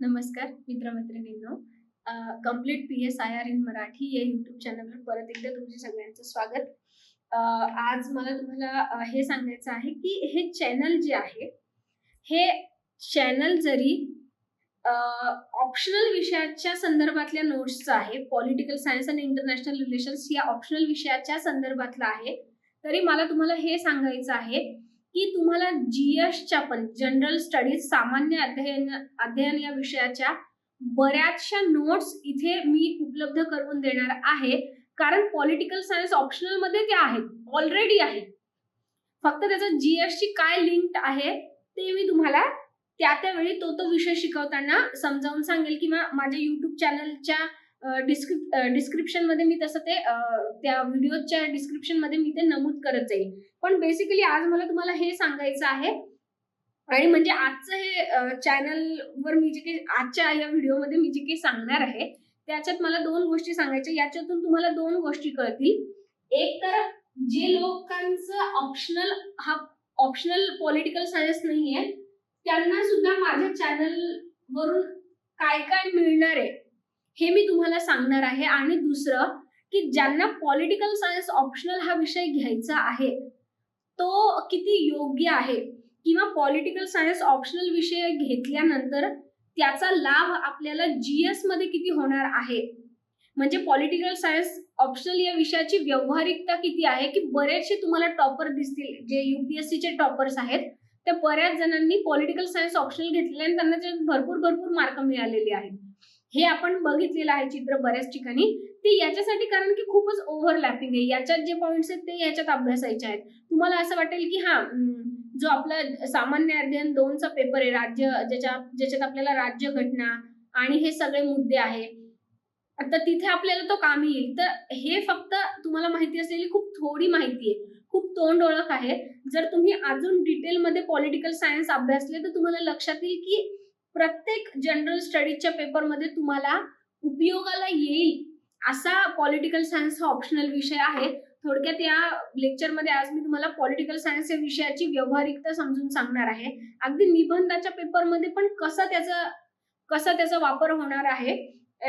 नमस्कार मित्रमैत्रिणींनो. Complete P S I R in Marathi या YouTube चॅनलवर परत एकदा तुमचे सगळ्यांचं स्वागत. आज मला तुम्हाला हे सांगायचं आहे की हे चॅनल जे आहे हे चॅनल जरी ऑप्शनल विषयाच्या संदर्भातल्या नोट्सचं आहे पॉलिटिकल सायन्स आणि इंटरनॅशनल रिलेशन्स या ऑप्शनल विषयाच्या संदर्भातलं आहे तरी मला तुम्हाला हे सांगायचं आहे की तुम्हाला जीएसच्या पण जनरल स्टडीज सामान्य अध्ययन अध्ययन या विषयाच्या बऱ्याचशा नोट्स इथे मी उपलब्ध करून देणार आहे. कारण पॉलिटिकल सायन्स ऑप्शनलमध्ये ते आहेत ऑलरेडी आहे. फक्त त्याचं जीएसची काय लिंक आहे ते मी तुम्हाला त्या त्यावेळी तो तो विषय शिकवताना समजावून सांगेल किंवा माझ्या युट्यूब चॅनलच्या डिस्क्रिप डिस्क्रिप्शनमध्ये मी तसं ते त्या व्हिडिओच्या डिस्क्रिप्शनमध्ये मी ते नमूद करत जाईल पण बेसिकली आज मला तुम्हाला हे सांगायचं आहे. आणि म्हणजे आजचं हे चॅनलवर मी जे काही आजच्या या व्हिडिओमध्ये मी जे काही सांगणार आहे त्याच्यात मला दोन गोष्टी सांगायच्या याच्यातून तुम्हाला दोन गोष्टी कळतील. एक तर जे लोकांचं ऑप्शनल हा ऑप्शनल पॉलिटिकल सायन्स नाहीये त्यांना सुद्धा माझ्या चॅनल वरून काय काय मिळणार आहे हे मी तुम्हाला सांगणार आहे. आणि दुसरं की ज्यांना पॉलिटिकल सायन्स ऑप्शनल हा विषय घ्यायचा आहे तो किती योग्य आहे? किंवा पॉलिटिकल सायन्स ऑप्शनल विषय घेतल्यानंतर त्याचा लाभ आपल्याला जीएसमध्ये किती होणार आहे? म्हणजे पॉलिटिकल सायन्स ऑप्शनल या विषयाची व्यावहारिकता किती आहे? की बरेचसे तुम्हाला टॉपर दिसतील जे युपीएससीचे टॉपर्स आहेत त्या बऱ्याच जणांनी पॉलिटिकल सायन्स ऑप्शनल घेतलेले आणि त्यांना भरपूर भरपूर मार्क मिळालेले आहेत. हे आपण बघितलेलं आहे चित्र बऱ्याच ठिकाणी. ते याच्यासाठी कारण की खूपच ओव्हरलॅपिंग आहे. याच्यात जे पॉईंट्स आहेत ते याच्यात अभ्यासायचे आहेत. तुम्हाला असं वाटेल की हा जो आपला सामान्य अध्ययन दोनचा पेपर आहे राज्य ज्याच्या ज्याच्यात आपल्याला राज्य घटना आणि हे सगळे मुद्दे आहे. तर तिथे आपल्याला तो काम येईल. तर हे फक्त तुम्हाला माहिती असलेली खूप थोडी माहिती आहे. खूप तोंड ओळख आहे. जर तुम्ही अजून डिटेलमध्ये पॉलिटिकल सायन्स अभ्यासले तर तुम्हाला लक्षात येईल की प्रत्येक जनरल स्टडीजच्या पेपरमध्ये तुम्हाला उपयोगाला येईल असा पॉलिटिकल सायन्स हा ऑप्शनल विषय आहे. थोडक्यात या लेक्चरमध्ये आज मी तुम्हाला पॉलिटिकल सायन्स या विषयाची व्यावहारिकता समजून सांगणार आहे. अगदी निबंधाच्या पेपरमध्ये पण कसा त्याचा कसा त्याचा वापर होणार आहे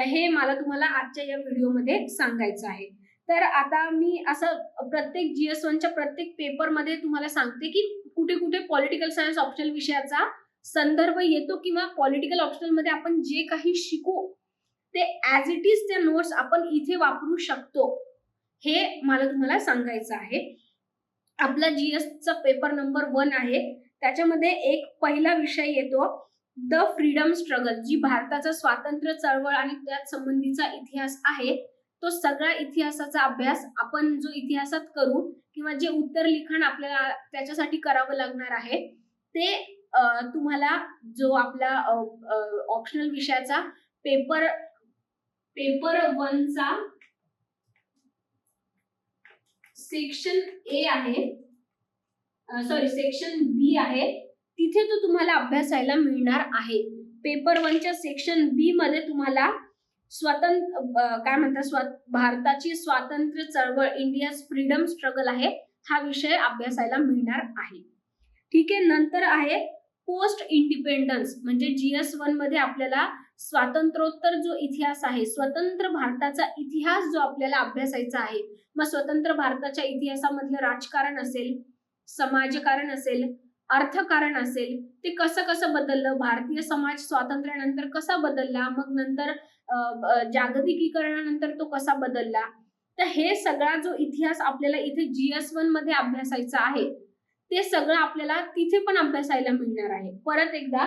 हे मला तुम्हाला आजच्या या व्हिडिओमध्ये सांगायचं आहे. तर आता मी असं प्रत्येक जीएस वनच्या प्रत्येक पेपरमध्ये तुम्हाला सांगते की कुठे कुठे पॉलिटिकल सायन्स ऑप्शनल विषयाचा संदर्भ येतो किंवा पॉलिटिकल ऑप्शनलमध्ये आपण जे काही शिकू ते ऍज इट इज त्या नोट्स आपण इथे वापरू शकतो. हे मला तुम्हाला सांगायचं आहे. आपला जीएस चा पेपर नंबर वन आहे. त्याच्यामध्ये एक पहिला विषय येतो द फ्रीडम स्ट्रगल जी भारताचा स्वातंत्र्य चळवळ आणि त्यात संबंधीचा इतिहास आहे. तो सगळा इतिहासाचा अभ्यास आपण जो इतिहासात करू किंवा जे उत्तर लिखाण आपल्याला त्याच्यासाठी करावं लागणार आहे ते तुम्हाला जो आपला ऑप्शनल विषयाचा पेपर पेपर वनचा सेक्शन ए आहे सॉरी सेक्शन बी आहे तिथे तो तुम्हाला अभ्यासायला मिळणार आहे. पेपर वनच्या सेक्शन बी मध्ये तुम्हाला स्वतंत्र काय म्हणतात स्वा भारताची स्वातंत्र्य चळवळ इंडियाज फ्रीडम स्ट्रगल आहे हा विषय अभ्यासायला मिळणार आहे. ठीक आहे नंतर आहे पोस्ट इंडिपेंडन्स म्हणजे जीएस वनमध्ये आपल्याला स्वातंत्र्योत्तर जो इतिहास आहे स्वतंत्र भारताचा इतिहास जो आपल्याला अभ्यासायचा आहे मग स्वतंत्र भारताच्या इतिहासामधलं राजकारण असेल समाजकारण असेल अर्थकारण असेल ते कसं कसं बदललं भारतीय समाज स्वातंत्र्यानंतर कसा बदलला मग नंतर जागतिकीकरणानंतर तो कसा बदलला तर हे सगळा जो इतिहास आपल्याला इथे जीएस वनमध्ये अभ्यासायचा आहे ते सगळं आपल्याला तिथे पण अभ्यासायला मिळणार आहे. परत एकदा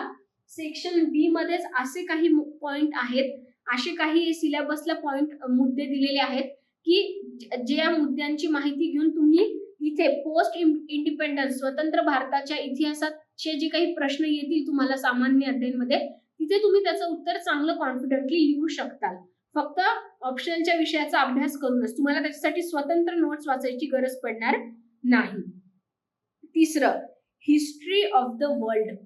सेक्शन बी मध्येच असे काही पॉइंट आहेत असे काही सिलेबसला पॉइंट मुद्दे दिलेले आहेत की जे ज्या मुद्द्यांची माहिती घेऊन तुम्ही इथे पोस्ट इंडिपेंडन्स स्वतंत्र भारताच्या इतिहासाचे जे काही प्रश्न येतील तुम्हाला सामान्य अध्ययनमध्ये तिथे तुम्ही त्याचं उत्तर चांगलं कॉन्फिडेंटली लिहू शकता फक्त ऑप्शनच्या विषयाचा अभ्यास करूनच. तुम्हाला त्याच्यासाठी स्वतंत्र नोट्स वाचायची गरज पडणार नाही. तिसरं हिस्ट्री ऑफ द वर्ल्ड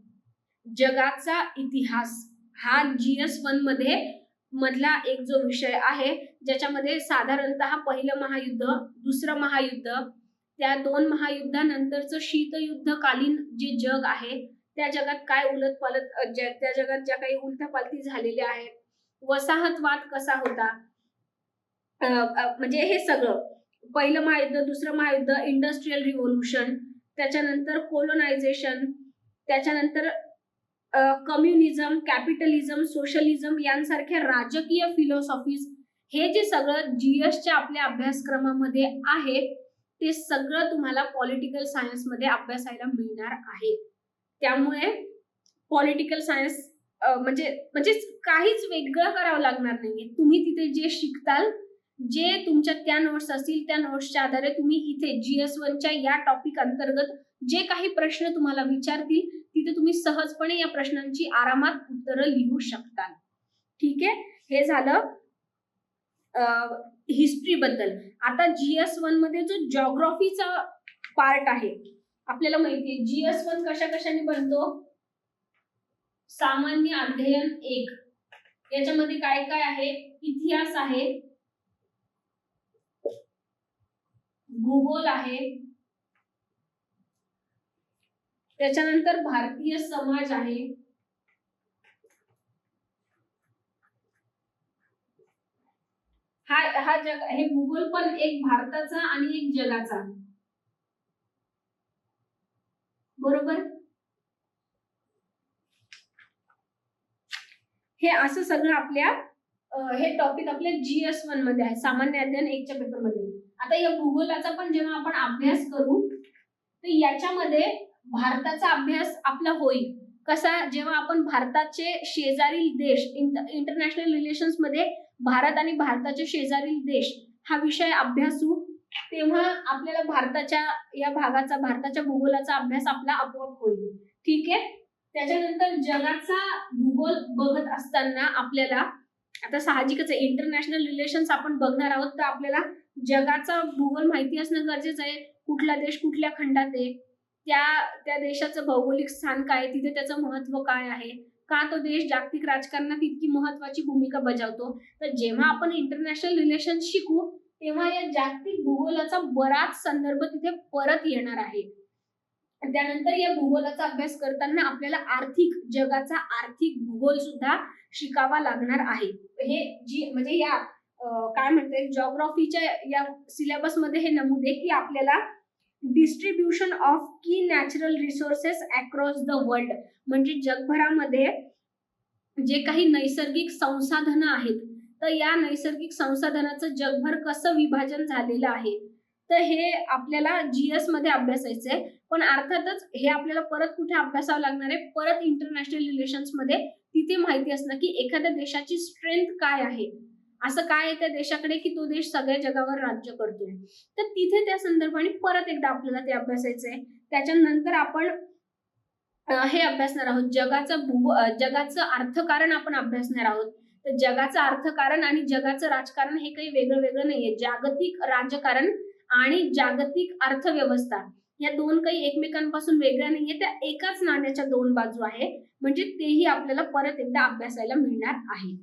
जगाचा इतिहास. हा जीएस वनमध्ये मधला एक जो विषय आहे ज्याच्यामध्ये साधारणतः पहिलं महायुद्ध दुसरं महायुद्ध त्या दोन महायुद्धानंतरचं शीतयुद्धकालीन जे जग आहे त्या जगात काय उलट पालत त्या जगात ज्या काही उलथापालथी झालेल्या आहेत वसाहतवाद कसा होता? म्हणजे हे सगळं. पहिलं महायुद्ध दुसरं महायुद्ध इंडस्ट्रीयल रिव्होल्युशन त्याच्यानंतर कोलोनायझेशन त्याच्यानंतर कम्युनिझम कॅपिटलिझम सोशलिझम यांसारख्या राजकीय फिलॉसॉफीज हे जे सगळं जीएसच्या आपल्या अभ्यासक्रमामध्ये आहे ते सगळं तुम्हाला पॉलिटिकल सायन्समध्ये अभ्यासायला मिळणार आहे. त्यामुळे पॉलिटिकल सायन्स म्हणजे म्हणजेच काहीच वेगळं करावं लागणार नाहीये. तुम्ही तिथे जे शिकताल जे तुमच्या त्या नोट्स असतील त्या नोट्सच्या आधारे तुम्ही इथे जीएस वनच्या या टॉपिक अंतर्गत जे काही प्रश्न तुम्हाला विचारतील तिथे तुम्ही सहजपणे या प्रश्नांची आरामात उत्तरं लिहू शकता ठीक आहे? हे झालं हिस्ट्री बद्दल. आता जीएस वनमध्ये जो जॉग्रॉफीचा पार्ट आहे आपल्याला माहिती आहे जीएस वन कशा कशाने बनतो? सामान्य अध्ययन एक. याच्यामध्ये काय काय आहे? इतिहास आहे. भूगोल आहे. त्याच्यानंतर भारतीय समाज आहे. हा हा जग हे भूगोल पण एक भारताचा आणि एक जगाचा. बरोबर? हे असं सगळं आपल्या हे टॉपिक आपल्या जीएस वनमध्ये आहे. सामान्य अध्ययन एकच्या पेपरमध्ये. आता या भूगोलाचा पण जेव्हा आपण अभ्यास करू तर याच्यामध्ये भारताचा अभ्यास आपला होईल. कसा? जेव्हा आपण भारताचे शेजारील देश इंटरनॅशनल रिलेशन्समध्ये भारत आणि भारताचे शेजारील देश हा विषय अभ्यासू तेव्हा आपल्याला भारताच्या या भागाचा भारताच्या भूगोलाचा अभ्यास आपला आपोआप होईल. ठीक आहे? त्याच्यानंतर जगाचा भूगोल बघत असताना आपल्याला आता साहजिकच आहे इंटरनॅशनल रिलेशन्स आपण बघणार आहोत तर आपल्याला जगाचा भूगोल माहिती असणं गरजेचं आहे. कुठला देश कुठल्या खंडात आहे? त्या त्या देशाचं भौगोलिक स्थान काय तिथे त्याचं महत्त्व काय आहे? का तो देश जागतिक राजकारणात इतकी महत्वाची भूमिका बजावतो? तर जेव्हा आपण इंटरनॅशनल रिलेशन शिकू तेव्हा या जागतिक भूगोलाचा बराच संदर्भ तिथे परत येणार आहे. त्यानंतर या भूगोलाचा अभ्यास करताना आपल्याला आर्थिक जगाचा आर्थिक भूगोल सुद्धा शिकावा लागणार आहे. हे जी म्हणजे या काय म्हणते जॉग्राफीच्या या सिलेबसमध्ये हे नमूद आहे की आपल्याला डिस्ट्रीब्युशन ऑफ की natural resources across the world म्हणजे जगभरामध्ये जे काही नैसर्गिक संसाधनं आहेत तर या नैसर्गिक संसाधनाचं जगभर कसं विभाजन झालेलं आहे तर हे आपल्याला जीएसमध्ये अभ्यासायचं आहे पण अर्थातच हे आपल्याला परत कुठे अभ्यासावं लागणार आहे? परत इंटरनॅशनल रिलेशन्समध्ये तिथे माहिती असणं की एखाद्या देशाची स्ट्रेंथ काय आहे? असं काय आहे त्या देशाकडे की तो देश सगळ्या जगावर राज्य करतोय तर तिथे त्या संदर्भाने परत एकदा आपल्याला ते अभ्यासायचं आहे त्याच्यानंतर आपण हे अभ्यासणार आहोत. जगाचं भू जगाचं अर्थकारण आपण अभ्यासणार आहोत. तर जगाचं अर्थकारण आणि जगाचं राजकारण हे काही वेगळं वेगळं नाहीये. जागतिक राजकारण आणि जागतिक अर्थव्यवस्था या दोन काही एकमेकांपासून वेगळ्या नाहीये. त्या एकाच नाण्याच्या दोन बाजू आहे. म्हणजे तेही आपल्याला परत एकदा अभ्यासायला मिळणार आहे.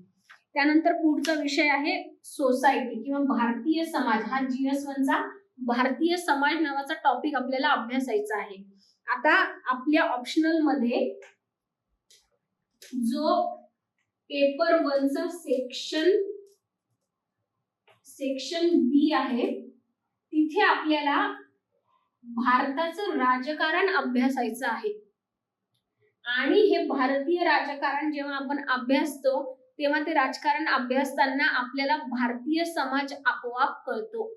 त्यानंतर पुढचा विषय आहे सोसायटी किंवा भारतीय समाज. हा जीएस वनचा भारतीय समाज नावाचा टॉपिक आपल्याला अभ्यासायचा आहे. आता आपल्या ऑप्शनलमध्ये जो पेपर वनचा सेक्शन सेक्शन बी आहे तिथे आपल्याला भारताचं राजकारण अभ्यासायचं आहे. आणि हे भारतीय राजकारण जेव्हा आपण अभ्यासतो तेव्हा ते राजकारण अभ्यासताना आपल्याला भारतीय समाज आपोआप कळतो.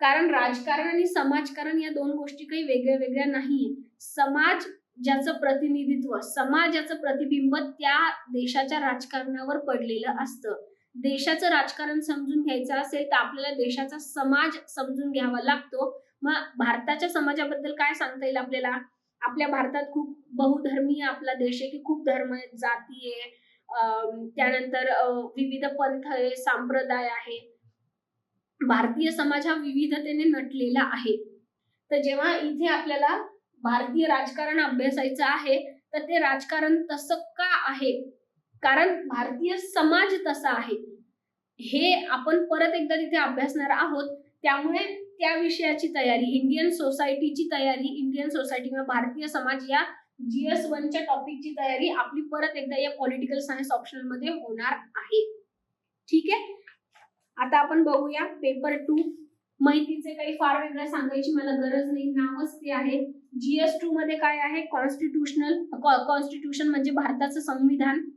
कारण राजकारण आणि समाजकारण या दोन गोष्टी काही वेगळ्या वेगळ्या नाही समाज ज्याचं प्रतिनिधित्व समाजाचं प्रतिबिंब त्या देशाच्या राजकारणावर पडलेलं असतं. देशाचं राजकारण समजून घ्यायचं असेल तर आपल्याला देशाचा समाज समजून घ्यावा लागतो. मग भारताच्या समाजाबद्दल काय सांगता येईल आपल्याला? आपल्या भारतात खूप बहुधर्मीय आपला देश आहे की खूप धर्म जाती आहे. त्यानंतर विविध पंथ आहे संप्रदाय आहे. भारतीय समाज हा विविधतेने नटलेला आहे. तर जेव्हा इथे आपल्याला भारतीय राजकारण अभ्यासायचं आहे तर ते राजकारण तसं का आहे? कारण भारतीय समाज तसा आहे. हे आपण परत एकदा तिथे अभ्यासणार आहोत. त्यामुळे त्या विषयाची तयारी इंडियन सोसायटीची तयारी इंडियन सोसायटी किंवा भारतीय समाज या जीएस वनच्या टॉपिकची तयारी आपली परत एकदा या पॉलिटिकल सायन्स ऑप्शनलमध्ये होणार आहे. ठीक आहे? आता आपण बघूया. पेपर टू माहितीचे काही फार वेगळं सांगायची मला गरज नाही. नावच ते आहे. जीएस टू मध्ये काय आहे? कॉन्स्टिट्युशनल कॉन्स्टिट्यूशन म्हणजे भारताचं संविधान.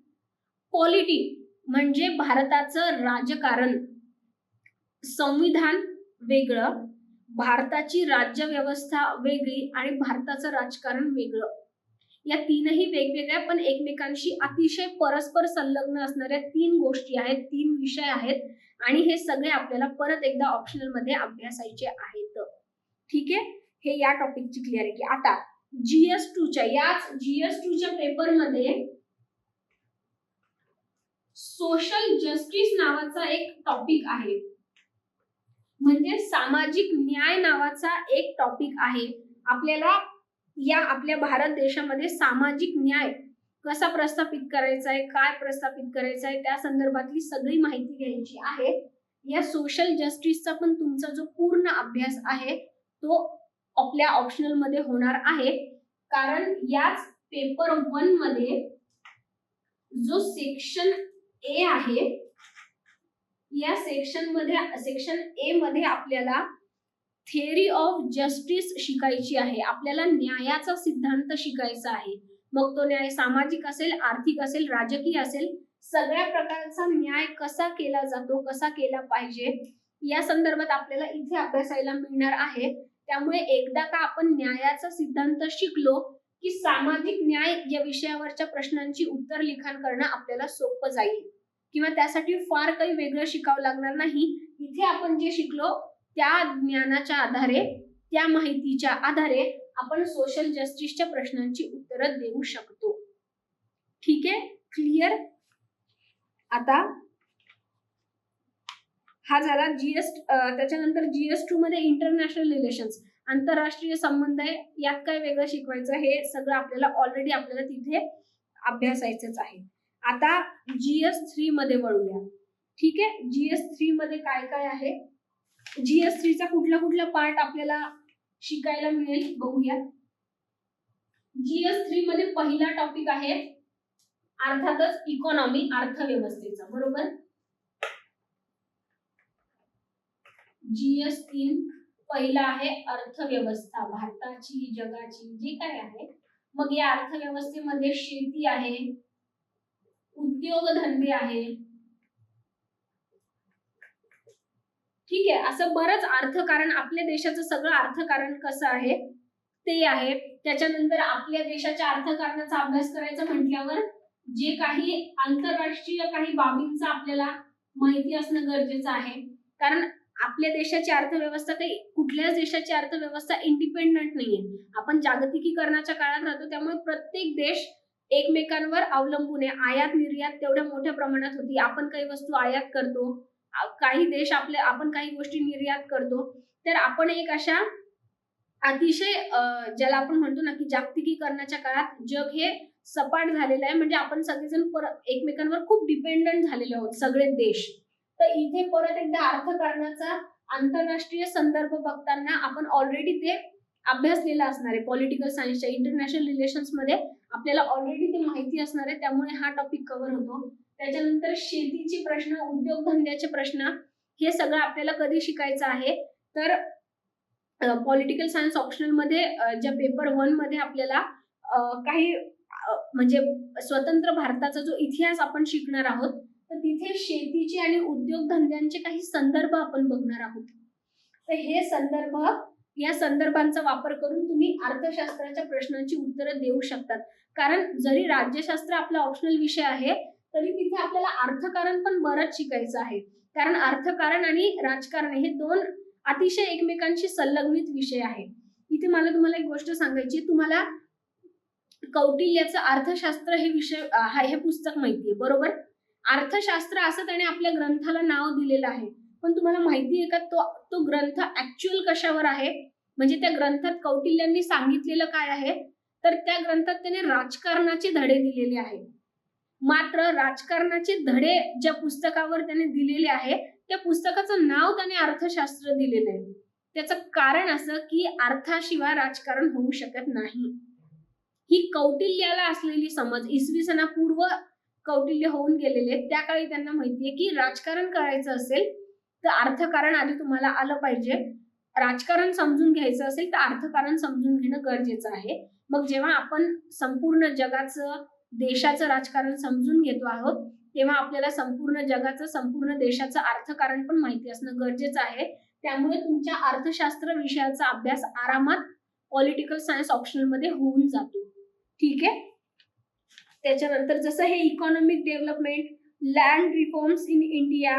पॉलिटी म्हणजे भारताचं राजकारण. संविधान वेगळं. भारताची राज्य व्यवस्था वेगळी आणि भारताचं राजकारण वेगळं. या तीनही वेगवेगळ्या पण एकमेकांशी अतिशय परस्पर संलग्न असणाऱ्या तीन गोष्टी आहेत तीन विषय आहेत आणि हे सगळे आपल्याला परत एकदा ऑप्शनलमध्ये अभ्यासायचे आहेत. ठीक आहे? हे या टॉपिकची क्लिअरिटी आता जीएस च्या याच जीएस च्या पेपरमध्ये सोशल जस्टिस नावाचा एक टॉपिक आहे. म्हणजे सामाजिक न्याय नावाचा एक टॉपिक आहे. आपल्याला या आपल्या भारत देशामध्ये सामाजिक न्याय कसा प्रस्थापित करायचा आहे काय प्रस्थापित करायचा आहे त्या संदर्भातली सगळी माहिती घ्यायची आहे. या सोशल जस्टिसचा पण तुमचा जो पूर्ण अभ्यास आहे तो आपल्या ऑप्शनलमध्ये होणार आहे. कारण याच पेपर वनमध्ये जो सेक्शन ए आहे या सेक्शनमध्ये सेक्शन ए मध्ये आपल्याला थिअरी ऑफ जस्टिस शिकायची आहे. आपल्याला न्यायाचा सिद्धांत शिकायचा आहे. मग तो न्याय सामाजिक असेल आर्थिक असेल राजकीय असेल सगळ्या प्रकारचा न्याय कसा केला जातो कसा केला पाहिजे या संदर्भात आपल्याला इथे अभ्यासायला मिळणार आहे. त्यामुळे एकदा का आपण न्यायाचा सिद्धांत शिकलो की सामाजिक न्याय या विषयावरच्या प्रश्नांची उत्तर लिखाण करणं आपल्याला सोपं जाईल. किंवा त्यासाठी फार काही वेगळं शिकावं लागणार नाही. इथे आपण जे शिकलो त्या ज्ञानाच्या आधारे त्या माहितीच्या आधारे आपण सोशल जस्टिसच्या प्रश्नांची उत्तरं देऊ शकतो. ठीक आहे? क्लिअर आता हा झाला जीएस त्याच्यानंतर जीएस टू मध्ये इंटरनॅशनल रिलेशन्स आंतरराष्ट्रीय संबंध आहे. यात काय वेगळं शिकवायचं हे सगळं आपल्याला ऑलरेडी आपल्याला तिथे अभ्यासायचंच आहे. आता जीएस थ्री मध्ये वळूया. ठीक आहे? जीएस थ्री मध्ये काय काय आहे? जीएस थ्रीचा कुठला कुठला पार्ट आपल्याला शिकायला मिळेल बघूया जीएस थ्री मध्ये पहिला टॉपिक आहे अर्थातच इकॉनॉमी अर्थव्यवस्थेचा. बरोबर? जीएस तीन पहिला आहे अर्थव्यवस्था. भारताची जगाची जे काय आहे. मग या अर्थव्यवस्थेमध्ये शेती आहे उद्योगधंदे आहे ठीक आहे? असं बरंच अर्थकारण आपल्या देशाचं सगळं अर्थकारण कसं आहे? ते आहे. त्याच्यानंतर आपल्या देशाच्या अर्थकारणाचा अभ्यास करायचा म्हटल्यावर जे काही आंतरराष्ट्रीय काही बाबींचा आपल्याला माहिती असणं गरजेचं आहे. कारण आपल्या देशाची अर्थव्यवस्था काही कुठल्याच देशाची अर्थव्यवस्था इंडिपेंडंट नाहीये. आपण जागतिकीकरणाच्या काळात राहतो त्यामुळे प्रत्येक देश एकमेकांवर अवलंबून आहे. आयात निर्यात तेवढ्या मोठ्या प्रमाणात होती. आपण काही वस्तू आयात करतो. काही देश आपले आपण काही गोष्टी निर्यात करतो तर आपण एक अशा अतिशय ज्याला आपण म्हणतो ना की जागतिकीकरणाच्या काळात जग हे सपाट झालेलं आहे. म्हणजे आपण सगळेजण परत एकमेकांवर खूप डिपेंडंट झालेले आहोत सगळे देश. तर इथे परत एकदा अर्थकारणाचा आंतरराष्ट्रीय संदर्भ बघताना आपण ऑलरेडी ते अभ्यासलेला असणार आहे. पॉलिटिकल सायन्सच्या इंटरनॅशनल रिलेशन्समध्ये आपल्याला ऑलरेडी ते माहिती असणार आहे. त्यामुळे हा टॉपिक कव्हर होतो. त्याच्यानंतर शेतीचे प्रश्न उद्योगधंद्याचे प्रश्न हे सगळं आपल्याला कधी शिकायचं आहे? तर पॉलिटिकल सायन्स ऑप्शनलमध्ये ज्या पेपर वनमध्ये आपल्याला काही म्हणजे स्वतंत्र भारताचा जो इतिहास आपण शिकणार आहोत तर तिथे शेतीचे आणि उद्योगधंद्यांचे काही संदर्भ आपण बघणार आहोत. तर हे संदर्भ या संदर्भांचा वापर करून तुम्ही अर्थशास्त्राच्या प्रश्नांची उत्तरं देऊ शकतात. कारण जरी राज्यशास्त्र आपला ऑप्शनल विषय आहे तरी तिथे आपल्याला अर्थकारण पण बरंच शिकायचं आहे. कारण अर्थकारण आणि राजकारण हे दोन अतिशय एकमेकांशी संलग्नित विषय आहे. इथे मला तुम्हाला एक गोष्ट सांगायची तुम्हाला कौटिल्याचं अर्थशास्त्र हे विषय हे पुस्तक माहितीये बरोबर? अर्थशास्त्र असं त्याने आपल्या ग्रंथाला नाव दिलेलं आहे. पण तुम्हाला माहिती आहे का तो तो ग्रंथ ऍक्च्युअल कशावर आहे? म्हणजे त्या ग्रंथात कौटिल्यांनी सांगितलेलं काय आहे? तर त्या ग्रंथात त्याने राजकारणाचे धडे दिलेले आहेत. मात्र राजकारणाचे धडे ज्या पुस्तकावर त्याने दिलेले आहे त्या पुस्तकाचं नाव त्याने अर्थशास्त्र दिलेलं आहे. त्याचं कारण असं की अर्थाशिवाय राजकारण होऊ शकत नाही. ही कौटिल्याला असलेली समज इसवी सणापूर्व कौटिल्य होऊन गेलेले त्या काळी त्यांना माहितीये की राजकारण करायचं असेल तर अर्थकारण आधी तुम्हाला आलं पाहिजे. राजकारण समजून घ्यायचं असेल तर अर्थकारण समजून घेणं गरजेचं आहे. मग जेव्हा आपण संपूर्ण जगाचं देशाचं राजकारण समजून घेतो आहोत तेव्हा आपल्याला संपूर्ण जगाचं संपूर्ण देशाचं अर्थकारण पण माहिती असणं गरजेचं आहे. त्यामुळे तुमच्या अर्थशास्त्र विषयाचा अभ्यास आरामात पॉलिटिकल सायन्स ऑप्शनलमध्ये होऊन जातो. ठीक आहे? त्याच्यानंतर जसं हे economic development land reforms in India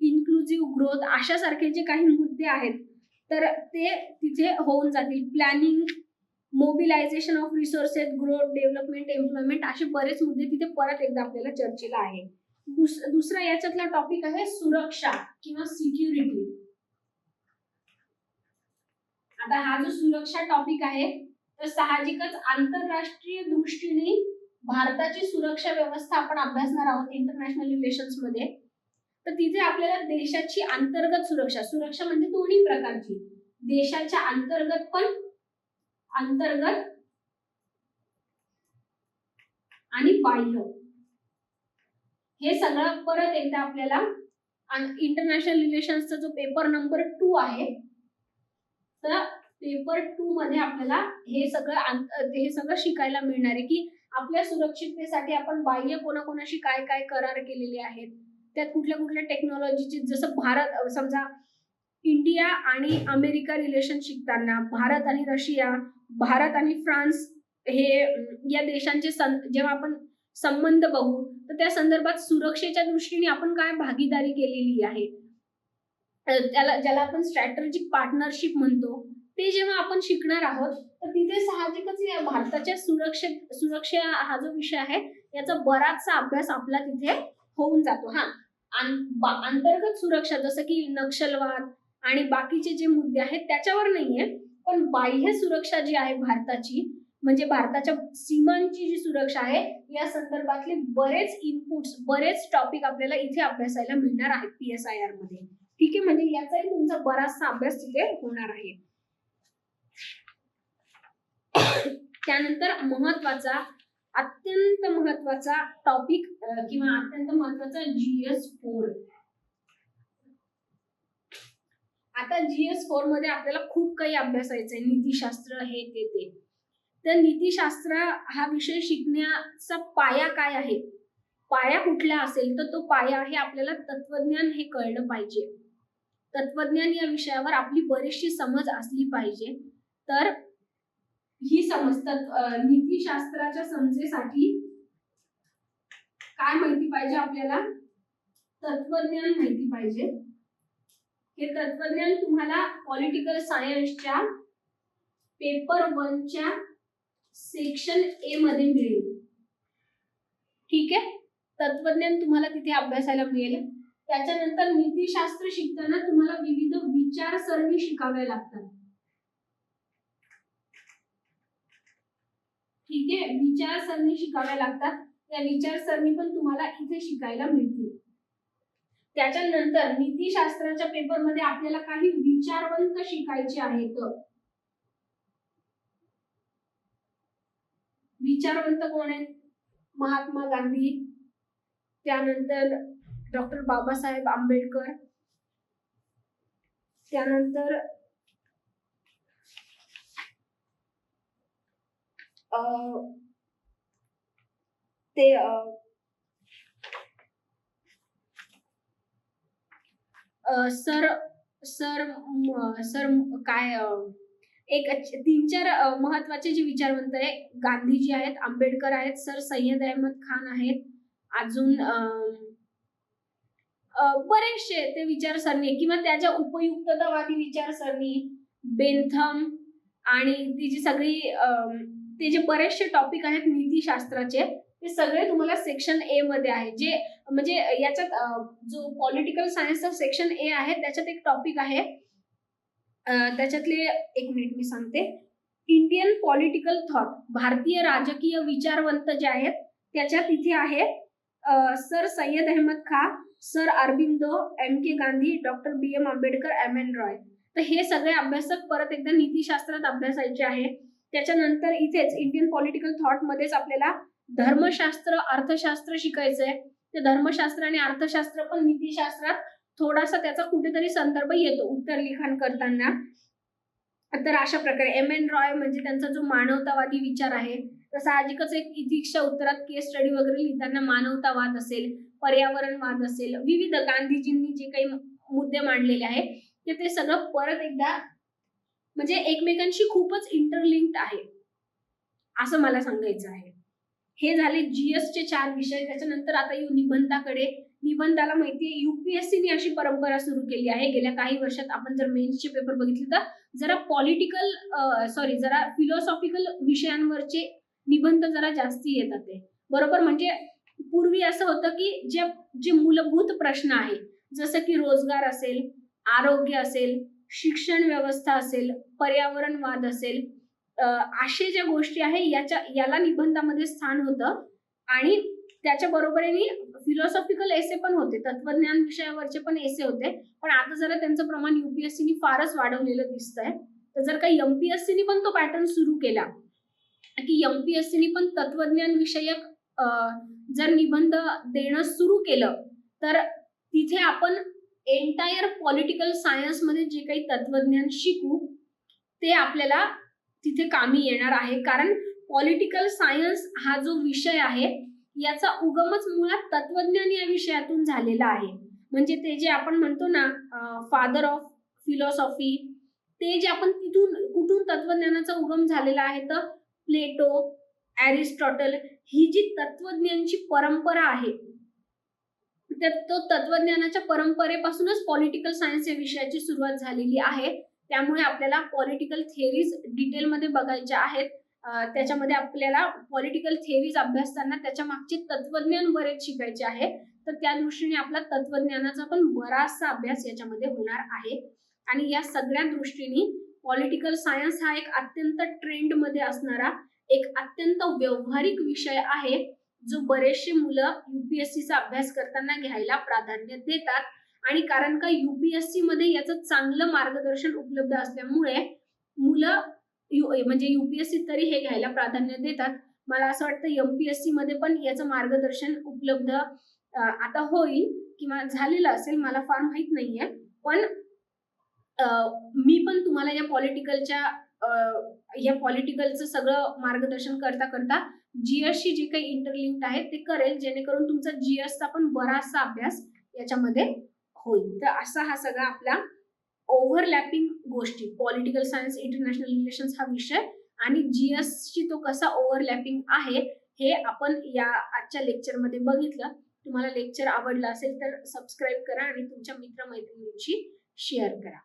inclusive growth अशासारखे जे काही मुद्दे आहेत तर ते तिथे होऊन जातील. Planning mobilisation of resources growth development employment असे बरेच मुद्दे तिथे परत एकदा आपल्याला चर्चेला आहे. दुस दुसरा याच्यातला टॉपिक आहे सुरक्षा किंवा सिक्युरिटी आता हा जो सुरक्षा टॉपिक आहे तर साहजिकच आंतरराष्ट्रीय दृष्टीने भारताची सुरक्षा व्यवस्था आपण अभ्यासणार आहोत इंटरनॅशनल रिलेशन्समध्ये. तर तिथे आपल्याला देशाची अंतर्गत सुरक्षा सुरक्षा म्हणजे दोन्ही प्रकारची. देशाच्या अंतर्गत पण अंतर्गत आणि बाह्य. हे सगळं परत एकदा आपल्याला इंटरनॅशनल रिलेशन्सचा जो पेपर नंबर टू आहे तर पेपर टू मध्ये आपल्याला हे सगळं हे सगळं शिकायला मिळणार आहे की आपल्या सुरक्षिततेसाठी आपण बाह्य कोणाकोणाशी काय काय करार केलेले आहेत. त्यात कुठल्या कुठल्या टेक्नॉलॉजीची जसं भारत समजा इंडिया आणि अमेरिका रिलेशन शिकताना भारत आणि रशिया भारत आणि फ्रान्स हे या देशांचे जेव्हा आपण संबंध बघू तर त्या संदर्भात सुरक्षेच्या दृष्टीने आपण काय भागीदारी केलेली आहे? त्याला ज्याला आपण स्ट्रॅटेजिक पार्टनरशिप म्हणतो ते जेव्हा आपण शिकणार आहोत तर तिथे साहजिकच या भारताच्या सुरक्षे सुरक्षा हा जो विषय आहे याचा बराचसा अभ्यास आपला तिथे होऊन जातो. हा. अंतर्गत सुरक्षा जसं की नक्षलवाद आणि बाकीचे जे मुद्दे आहेत त्याच्यावर नाहीये. पण बाह्य सुरक्षा जी आहे भारताची म्हणजे भारताच्या सीमांची जी सुरक्षा आहे या संदर्भातले बरेच इनपुट्स बरेच टॉपिक आपल्याला इथे अभ्यासायला मिळणार आहेत पी एस आय आरमध्ये. ठीक आहे म्हणजे याचाही तुमचा बराचसा अभ्यास तिथे होणार आहे. त्यानंतर महत्त्वाचा अत्यंत महत्त्वाचा टॉपिक किंवा अत्यंत महत्त्वाचा जीएस फोर आता जीएस फोरमध्ये आपल्याला खूप काही अभ्यासायचं आहे नीतीशास्त्र हे ते ते. तर नीतीशास्त्र हा विषय शिकण्याचा पाया काय आहे? पाया कुठला असेल तर तो पाया आहे आपल्याला तत्वज्ञान हे कळलं पाहिजे. तत्वज्ञान या विषयावर आपली बरीचशी समज असली पाहिजे. तर ही समज नीतीशास्त्राच्या समजेसाठी काय माहिती पाहिजे आपल्याला? तत्वज्ञान माहिती पाहिजे. हे तत्वज्ञान तुम्हाला पॉलिटिकल सायन्सच्या पेपर वनच्या सेक्शन ए मध्ये मिळेल. ठीक आहे? तत्वज्ञान तुम्हाला तिथे अभ्यासायला मिळेल. त्याच्यानंतर नीतीशास्त्र शिकताना तुम्हाला विविध विचारसरणी शिकाव्या लागतात. ठीक आहे? विचारसरणी शिकाव्या लागतात. त्या विचारसरणी पण तुम्हाला इथे शिकायला मिळतील. त्याच्यानंतर नीतीशास्त्राच्या पेपरमध्ये आपल्याला काही विचारवंत शिकायचे आहेत. विचारवंत कोण आहेत? महात्मा गांधी त्यानंतर डॉक्टर बाबासाहेब आंबेडकर त्यानंतर ते सर सर सर काय एक तीन चार महत्त्वाचे जे विचारवंत आहे गांधीजी आहेत आंबेडकर आहेत सर सय्यद अहमद खान आहेत. अजून बरेचसे ते विचारसरणी किंवा त्याच्या उपयुक्ततावादी विचारसरणी बेंथम आणि ती जी सगळी ते जे बरेचसे टॉपिक आहेत नीतीशास्त्राचे ते सगळे तुम्हाला सेक्शन ए मध्ये आहे. जे म्हणजे याच्यात जो पॉलिटिकल सायन्सचा सेक्शन ए आहे त्याच्यात एक टॉपिक आहे. त्याच्यातले एक मिनिट मी सांगते. इंडियन पॉलिटिकल थॉट भारतीय राजकीय विचारवंत जे आहेत त्याच्यात इथे आहे sir Syed Ahmad Khan sir Aurobindo M K Gandhi doctor B M Ambedkar M N Roy. तर हे सगळे अभ्यासक परत एकदा नीतीशास्त्रात अभ्यासायचे आहे. त्याच्यानंतर इथेच इंडियन पॉलिटिकल थॉट मध्येच आपल्याला धर्मशास्त्र अर्थशास्त्र शिकायचंय. ते धर्मशास्त्र आणि अर्थशास्त्र पण नीतीशास्त्रात थोडासा त्याचा कुठेतरी संदर्भ येतो उत्तर लिखाण करताना. तर अशा प्रकारे एम एन रॉय म्हणजे त्यांचा जो मानवतावादी विचार आहे तर साहजिकच एक इतिक्षा उत्तरात केस स्टडी वगैरे लिहिताना मानवतावाद असेल पर्यावरणवाद असेल विविध गांधीजींनी जे काही मुद्दे मांडलेले आहे ते ते सगळं परत एकदा म्हणजे एकमेकांशी खूपच इंटरलिंक्ड आहे असं मला सांगायचं आहे. हे झाले जीएस चे चार विषय. त्याच्यानंतर आता येऊ निबंधाकडे. निबंधाला माहितीये युपीएससीने अशी परंपरा सुरू केली आहे. गेल्या काही वर्षात आपण जर मेन्सचे पेपर बघितले तर जरा पॉलिटिकल सॉरी जरा फिलॉसॉफिकल विषयांवरचे निबंध जरा जास्ती येतात ते. बरोबर? म्हणजे पूर्वी असं होतं की जे जे मूलभूत प्रश्न आहे जसं की रोजगार असेल आरोग्य असेल शिक्षण व्यवस्था असेल पर्यावरणवाद असेल असे ज्या गोष्टी आहे याच्या याला निबंधामध्ये स्थान होतं. आणि त्याच्या बरोबरीने फिलॉसॉफिकल एसे पण होते. तत्वज्ञान विषयावरचे पण एसे होते. पण आता जरा त्यांचं प्रमाण युपीएससीनी फारच वाढवलेलं दिसतंय. तर जर काही एमपीएससीनी पण तो पॅटर्न सुरू केला की एमपीएससीनी पण तत्वज्ञान विषयक जर निबंध देणं सुरू केलं तर तिथे आपण एंटायर पॉलिटिकल सायन्समध्ये जे काही तत्वज्ञान शिकू ते आपल्याला तिथे कामी येणार आहे. कारण पॉलिटिकल सायन्स हा जो विषय आहे याचा उगमच मुळात तत्वज्ञान या विषयातून झालेला आहे. म्हणजे ते जे आपण म्हणतो ना फादर ऑफ फिलॉसॉफी ते जे आपण तिथून कुठून तत्वज्ञानाचा उगम झालेला आहे तर प्लेटो ॲरिस्टॉटल ही जी तत्वज्ञानची परंपरा आहे तर तो तत्वज्ञानाच्या परंपरेपासूनच पॉलिटिकल सायन्स या विषयाची सुरुवात झालेली आहे. त्यामुळे आपल्याला पॉलिटिकल थेरीज डिटेलमध्ये बघायच्या आहेत. त्याच्यामध्ये आपल्याला पॉलिटिकल थेरीज अभ्यासताना त्याच्या मागचे तत्वज्ञान बरेच शिकायचे आहे. तर त्या दृष्टीने आपला तत्वज्ञानाचा पण बराचसा अभ्यास याच्यामध्ये होणार आहे. आणि या सगळ्या दृष्टीने पॉलिटिकल सायन्स हा एक अत्यंत ट्रेंडमध्ये असणारा एक अत्यंत व्यवहारिक विषय आहे जो बरेचसे मुलं युपीएससीचा अभ्यास करताना घ्यायला प्राधान्य देतात. आणि कारण का युपीएससी मध्ये याचं चांगलं मार्गदर्शन उपलब्ध असल्यामुळे मुलं म्हणजे युपीएससी तरी हे घ्यायला प्राधान्य देतात. मला असं वाटतं एमपीएससी मध्ये पण याचं मार्गदर्शन उपलब्ध आता होईल किंवा झालेलं असेल मला फार माहीत नाहीये. पण मी पण तुम्हाला या पॉलिटिकलच्या या पॉलिटिकलचं सगळं मार्गदर्शन करता करता जीएसशी जे काही इंटरलिंक्ड आहे ते करेल जेणेकरून तुमचा जीएसचा पण बराचसा अभ्यास याच्यामध्ये होईल. तर असा हा सगळा आपला ओव्हरलॅपिंग गोष्टी पॉलिटिकल सायन्स इंटरनॅशनल रिलेशन्स हा विषय आणि जी ची तो कसा ओव्हरलॅपिंग आहे हे आपण या आजच्या लेक्चरमध्ये बघितलं. तुम्हाला लेक्चर आवडलं असेल तर सबस्क्राईब करा आणि तुमच्या मित्रमैत्रिणींशी शेअर करा.